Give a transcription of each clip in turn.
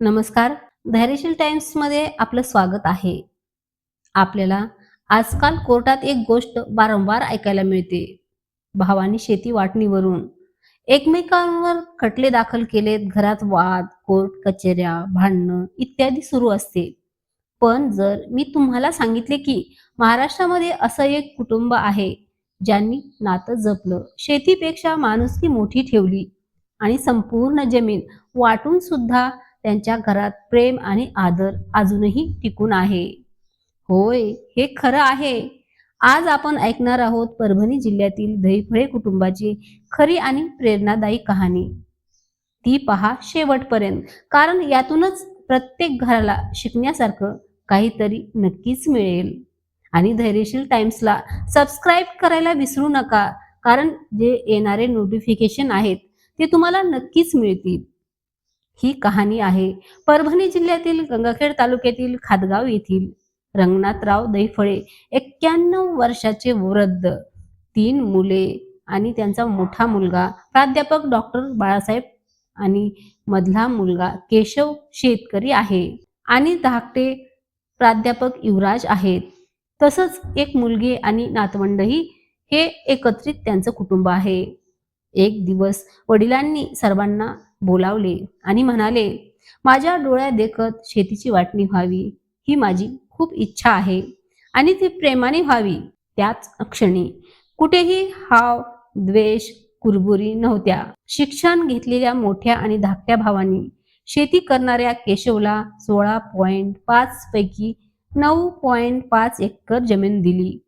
नमस्कार. धैर्यशील टाइम्समध्ये आपलं स्वागत आहे. आपल्याला आजकाल कोर्टात एक गोष्ट वारंवार ऐकायला मिळते. भावानी शेती वाटणीवरून एकमेकांवर खटले दाखल केलेत घरात वाद कोर्ट कचेऱ्या भांडणं इत्यादी सुरू असते. पण जर मी तुम्हाला सांगितले की महाराष्ट्रामध्ये असं एक कुटुंब आहे ज्यांनी नातं जपलं शेतीपेक्षा माणुसकी मोठी ठेवली आणि संपूर्ण जमीन वाटून सुद्धा त्यांच्या घरात प्रेम आणि आदर अजूनही टिकून आहे. होय हे खरं आहे. आज आपण ऐकणार आहोत परभणी जिल्ह्यातील दहीफळे कुटुंबाची खरी आणि प्रेरणादायी कहाणी. ती पहा शेवटपर्यंत कारण यातूनच प्रत्येक घराला शिकण्यासारखं काहीतरी नक्कीच मिळेल. आणि धैर्यशील टाइम्सला सबस्क्राईब करायला विसरू नका कारण जे येणारे नोटिफिकेशन आहेत ते तुम्हाला नक्कीच मिळतील. ही कहाणी आहे. परभणी जिल्ह्यातील गंगाखेड तालुक्यातील खादगाव येथील रंगनाथराव दैफळे एक्क्याण्णव वर्षाचे वृद्ध तीन मुले आणि त्यांचा मोठा मुलगा प्राध्यापक डॉक्टर बाळासाहेब आणि मधला मुलगा केशव शेतकरी आहे. आणि धाकटे प्राध्यापक युवराज आहेत. तसंच एक मुलगी आणि नातवंडही हे एकत्रित त्यांचं कुटुंब आहे. एक दिवस वडिलांनी सर्वांना बोलावले आणि म्हणाले माझ्या डोळ्या देखत शेतीची वाटणी व्हावी ही माझी खूप इच्छा आहे आणि ती प्रेमाने व्हावी त्याच क्षणी. कुठेही हाव द्वेष कुरबुरी नव्हत्या. शिक्षण घेतलेल्या मोठ्या आणि धाकट्या भावांनी शेती करणाऱ्या केशवला सोळा पॉइंट पाच पैकी नऊ पॉइंट पाच एकर जमीन दिली.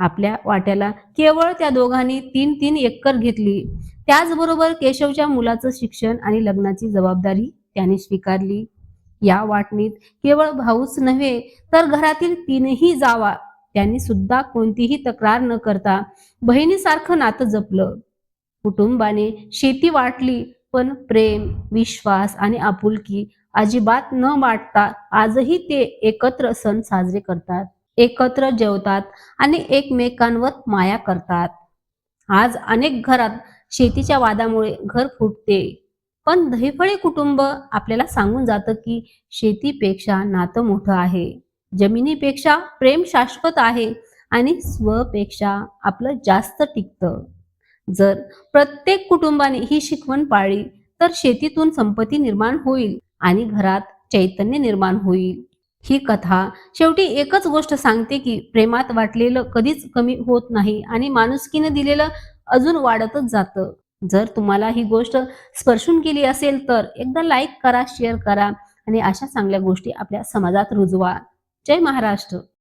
आपल्या वाट्याला. केवळ त्या दोघांनी तीन तीन एकर घेतली. त्याचबरोबर केशवच्या मुलाचं शिक्षण आणि लग्नाची जबाबदारी त्याने स्वीकारली. या वाटणीत केवळ भाऊच नव्हे तर घरातील तीनही जावा त्यांनी सुद्धा कोणतीही तक्रार न करता बहिणीसारखं नातं जपलं. कुटुंबाने शेती वाटली पण प्रेम विश्वास आणि आपुलकी अजिबात न वाटता आजही ते एकत्र सण साजरे करतात. एकत्र जेवतात आणि एकमेकांवर माया करतात. आज अनेक घरात शेतीच्या वादामुळे घर फुटते. पण दहीफळे कुटुंब आपल्याला सांगून जातं की शेतीपेक्षा नातं मोठं आहे. जमिनीपेक्षा प्रेम शाश्वत आहे आणि स्वपेक्षा आपलं जास्त टिकतं. जर प्रत्येक कुटुंबाने ही शिकवण पाळली तर शेतीतून संपत्ती निर्माण होईल आणि घरात चैतन्य निर्माण होईल. ही कथा शेवटी एकच गोष्ट सांगते की प्रेमात वाटलेलं कधीच कमी होत नाही आणि माणुसकीनं दिलेलं अजून वाढतच जातं. जर तुम्हाला ही गोष्ट स्पर्शून केली असेल तर एकदा लाईक करा शेअर करा आणि अशा चांगल्या गोष्टी आपल्या समाजात रुजवा. जय महाराष्ट्र.